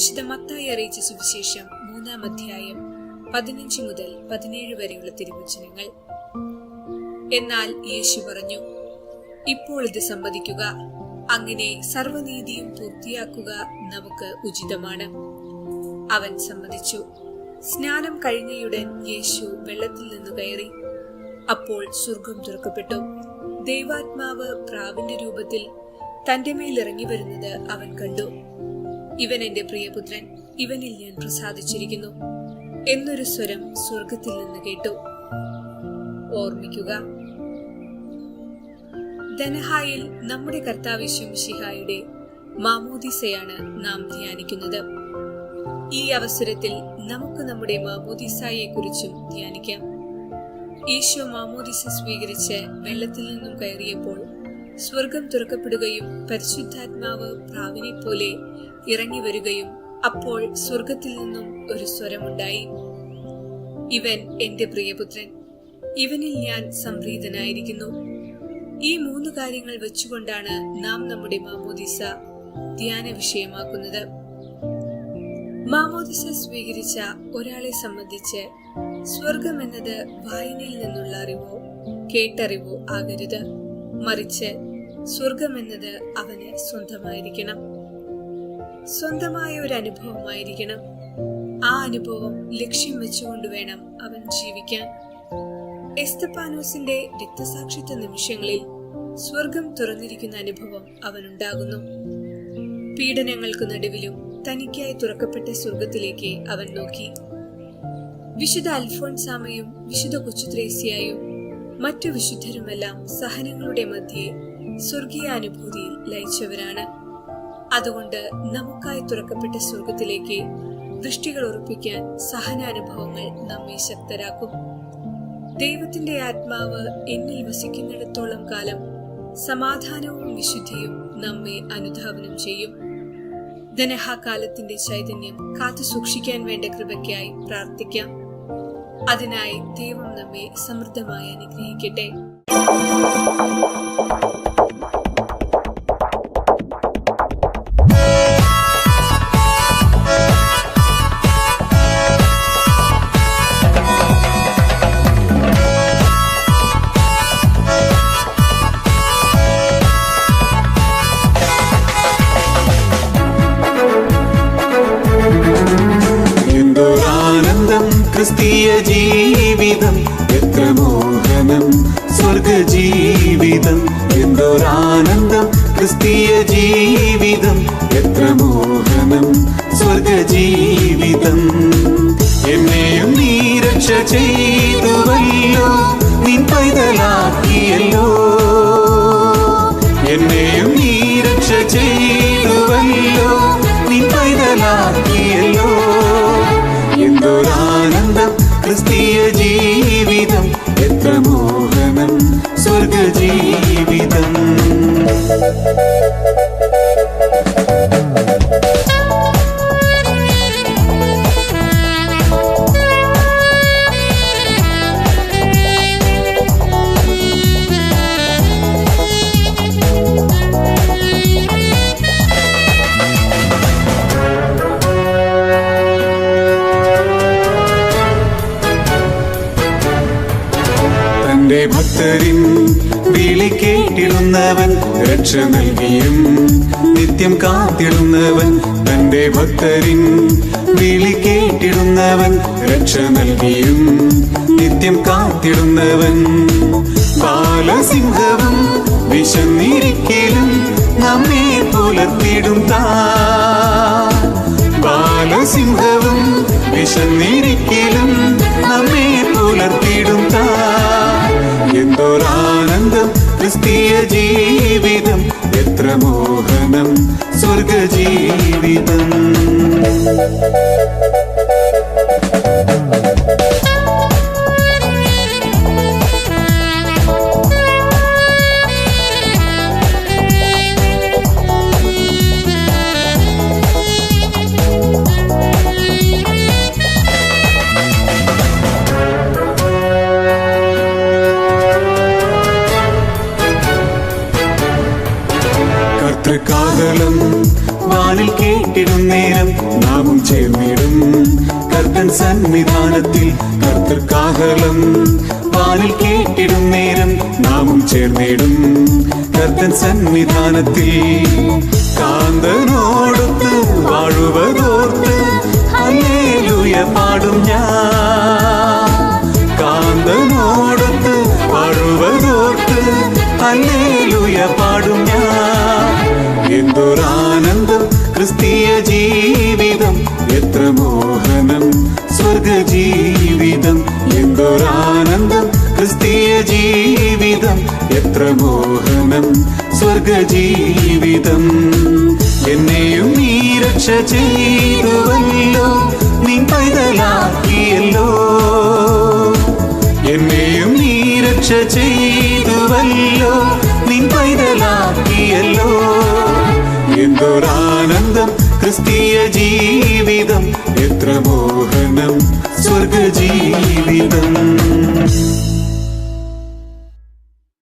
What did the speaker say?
വിശുദ്ധ മത്തായി അറിയിച്ച സുവിശേഷം മൂന്നാം അധ്യായം പതിനഞ്ച് മുതൽ പതിനേഴ് വരെയുള്ള തിരുവചനങ്ങൾ. എന്നാൽ യേശു പറഞ്ഞു ഇപ്പോൾ ഇത് സമ്മതിക്കുക. അങ്ങനെ സർവനീതിയും പൂർത്തിയാക്കുക നമുക്ക് ഉചിതമാണ്. അവൻ സമ്മതിച്ചു. സ്നാനം കഴിഞ്ഞയുടൻ യേശു വെള്ളത്തിൽ നിന്ന് കയറി. അപ്പോൾ സ്വർഗം തുറക്കപ്പെട്ടു. ദൈവാത്മാവ് പ്രാവിന്റെ രൂപത്തിൽ തന്റെ മേലിറങ്ങി വരുന്നത് അവൻ കണ്ടു. ഇവൻ എന്റെ പ്രിയപുത്രൻ. ഇവനിൽ ഞാൻ പ്രസാദിച്ചിരിക്കുന്നു. എന്നൊരു സ്വരം സ്വർഗത്തിൽ നിന്ന് കേട്ടു. ഓർമ്മിക്കുക. ധനഹായിൽ നമ്മുടെ കർത്താവിശ്വംഷിഹായുടെ മാമോദിസയാണ് നാം ധ്യാനിക്കുന്നത്. ഈ അവസരത്തിൽ നമുക്ക് നമ്മുടെ മാമോദിസായെ കുറിച്ചും ധ്യാനിക്കാം. ഈശോ മാമോദിസ സ്വീകരിച്ച് വെള്ളത്തിൽ നിന്നും കയറിയപ്പോൾ സ്വർഗം തുറക്കപ്പെടുകയും പരിശുദ്ധാത്മാവ് പ്രാവിനെ പോലെ ഇറങ്ങി വരികയും അപ്പോൾ സ്വർഗത്തിൽ നിന്നും ഒരു സ്വരമുണ്ടായി. ഇവൻ എന്റെ പ്രിയപുത്രൻ ഇവനിൽ ഞാൻ സംപ്രീതനായിരിക്കുന്നു. ഈ മൂന്ന് കാര്യങ്ങൾ വെച്ചുകൊണ്ടാണ് നാം നമ്മുടെ മാമോദിസ ധ്യാന വിഷയമാക്കുന്നത് മാമോദിസ സ്വീകരിച്ച ഒരാളെ സംബന്ധിച്ച് സ്വർഗം എന്നത് വായനയിൽ നിന്നുള്ള അറിവോ കേട്ടറിവോ ആകരുത്. മറിച്ച് സ്വർഗം എന്നത് അവന് സ്വന്തമായിരിക്കണം. സ്വന്തമായ ഒരു അനുഭവമായിരിക്കണം. ആ അനുഭവം ലക്ഷ്യം വെച്ചുകൊണ്ട് വേണം അവൻ ജീവിക്കാൻ. എസ്തപ്പാനോസിന്റെ രക്തസാക്ഷിത്വ നിമിഷങ്ങളിൽ സ്വർഗം തുറന്നിരിക്കുന്ന അനുഭവം അവനുണ്ടാകുന്നു. പീഡനങ്ങൾക്ക് നടുവിലും തനിക്കായി തുറക്കപ്പെട്ട സ്വർഗത്തിലേക്ക് അവൻ നോക്കി. വിശുദ്ധ അൽഫോൺസാമയും വിശുദ്ധ കൊച്ചുത്രേസിയായും മറ്റു വിശുദ്ധരുമെല്ലാം സഹനങ്ങളുടെ മധ്യേ സ്വർഗീയ അനുഭൂതിയിൽ ലയിച്ചവരാണ്. അതുകൊണ്ട് നമുക്കായി തുറക്കപ്പെട്ട സ്വർഗത്തിലേക്ക് ദൃഷ്ടികൾ ഉറപ്പിക്കാൻ സഹനാനുഭവങ്ങൾ നമ്മെ ശക്തരാക്കും. ദൈവത്തിന്റെ ആത്മാവ് എന്നിൽ വസിക്കുന്നിടത്തോളം കാലം സമാധാനവും വിശുദ്ധിയും നമ്മെ അനുധാവനം ചെയ്യും. ധനഹാകാലത്തിന്റെ ചൈതന്യം കാത്തു സൂക്ഷിക്കാൻ വേണ്ട കൃപയ്ക്കായി പ്രാർത്ഥിക്കാം. അതിനായി ദൈവം നമ്മെ സമൃദ്ധമായി അനുഗ്രഹിക്കട്ടെ. ജീവിതം. എന്തൊരാനന്ദം. ക്രിസ്തീയ ജീവിതം. എത്ര മോഹനം. സ്വർഗ ജീവിതം. എന്നെയും നീ രക്ഷ ചെയ്തുവല്ലോ. നീ പൈതലാക്കിയല്ലോ. എന്നെയും നീ രക്ഷ ചെയ്തുവല്ലോ. നീ പൈതലാക്കിയല്ലോ. എന്തൊരാനന്ദം. ക്രിസ്തീയ ജീവിതം. എത്ര മോഹനം ജീവിതം. തന്റെ ഭക്തരിൻ വിളി കേട്ടിടുന്നവൻ രക്ഷ നൽകിയും നിത്യം കാത്തിടുന്നവൻ തന്റെ ഭക്തരിൻ വിളി കേട്ടിടുന്നവൻ രക്ഷ നൽകിയും നിത്യം കാത്തിടുന്നവൻ ബാലസിംഹവും വിശന്നിരിക്കലും നമ്മെ പുലർത്തിടും താ. ബാലസിംഹവും വിശന്നിരിക്കലും നമ്മെ പുലർത്തിടും താ. എന്തൊരാനന്ദം ക്രിസ്തീയ ജീവിതം. എത്ര മോഹനം സ്വർഗ ജീവിതം കർത്തൃകാതളം കർത്തൻ സന്നിധാനത്തിൽ കർത്തൃക്കാഹളം. പാലിൽ കേട്ടിടും നേരം നാമും ചേർന്നിടും. കർത്തൻ സന്നിധാനത്തിൽ കാന്തനോടൊത്ത് വാഴുവതോർത്ത് അല്ലേലുയ പാടും ഞാൻ. കാന്തനോടൊത്ത് വാഴുവതോർത്ത് അല്ലേലുയ പാടും ഞാൻ. എന്തൊരാനന്ദം ക്രിസ്തീയ ജീവിതം. എത്ര മോഹനം സ്വർഗ ജീവിതം എന്തൊരാനന്ദം ക്രിസ്തീയ ജീവിതം. എത്ര മോഹനം സ്വർഗ ജീവിതം എന്നെയും നീ രക്ഷ ചെയ്തുവല്ലോ നീ പൈതലാക്കിയല്ലോ. എന്നെയും നീ രക്ഷ ചെയ്തുവല്ലോ പൈതലാക്കിയല്ലോ എന്തൊരാനന്ദം ക്രിസ്തീയ ജീവിതം എത്ര മോഹനം സ്വർഗ ജീവിതം